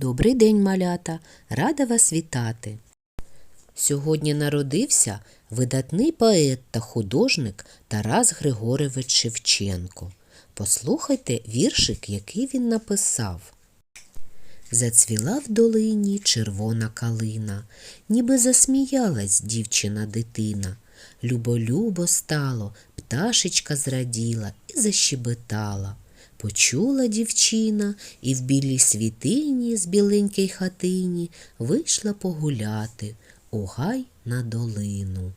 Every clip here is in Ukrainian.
Добрий день, малята! Рада вас вітати! Сьогодні народився видатний поет та художник Тарас Григорович Шевченко. Послухайте віршик, який він написав. Зацвіла в долині червона калина, ніби засміялась дівчина-дитина. Любо-любо стало, пташечка зраділа і защебетала. Почула дівчина і в білій світині з біленькій хатині вийшла погуляти у гай на долину.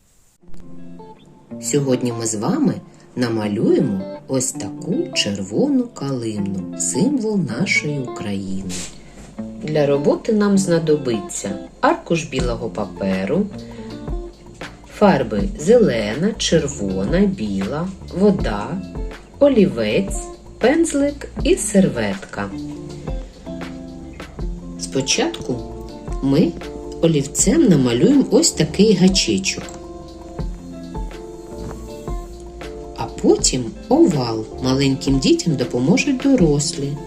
Сьогодні ми з вами намалюємо ось таку червону калину, символ нашої України. Для роботи нам знадобиться аркуш білого паперу, фарби зелена, червона, біла, вода, олівець, пензлик і серветка. Спочатку ми олівцем намалюємо ось такий гачечок, а потім овал маленьким дітям допоможуть дорослі.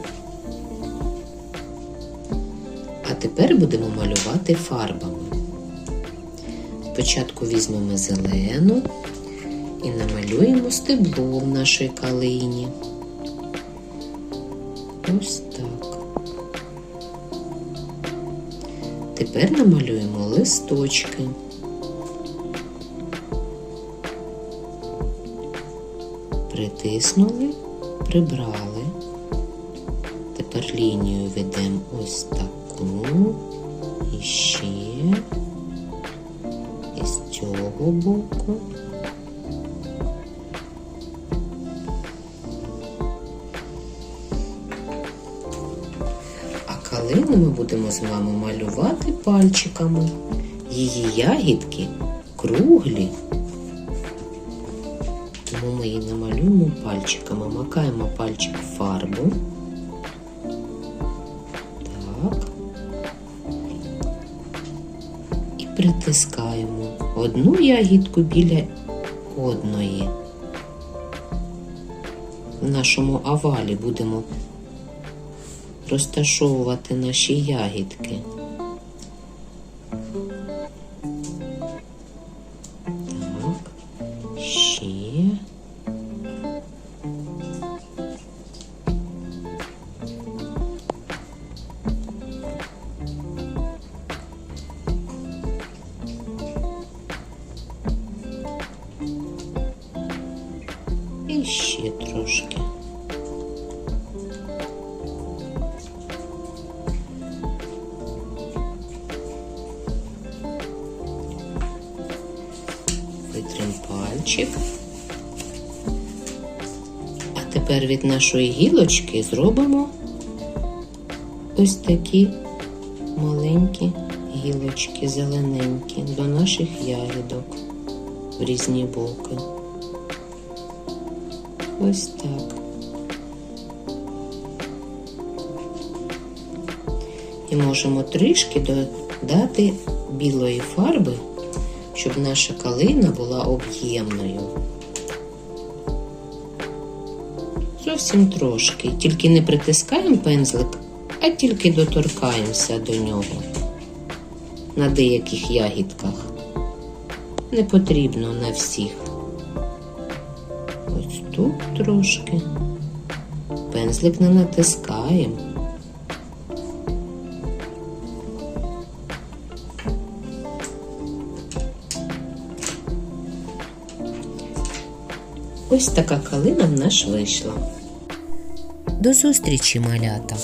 А тепер будемо малювати фарбами. Спочатку візьмемо зелену і намалюємо стебло в нашій калині. Ось так. Тепер намалюємо листочки. Притиснули, прибрали. Тепер лінію ведемо ось таку і ще і з цього боку. А калину ми будемо з вами малювати пальчиками. Її ягідки круглі. Тому ми її намалюємо пальчиками. Макаємо пальчик в фарбу. Так. І притискаємо одну ягідку біля одної. В нашому овалі будемо розташовувати наші ягідки. Так, ще. І ще трошки. Витрим. А тепер від нашої гілочки зробимо ось такі маленькі гілочки зелененькі до наших ягідок в різні боки. Ось так. І можемо трішки додати білої фарби, щоб наша калина була об'ємною. Зовсім трошки. Тільки не притискаємо пензлик, а тільки доторкаємося до нього на деяких ягідках. Не потрібно на всіх. Ось тут трошки. Пензлик не натискаємо. Ось така калина в нас вийшла. До зустрічі, малята!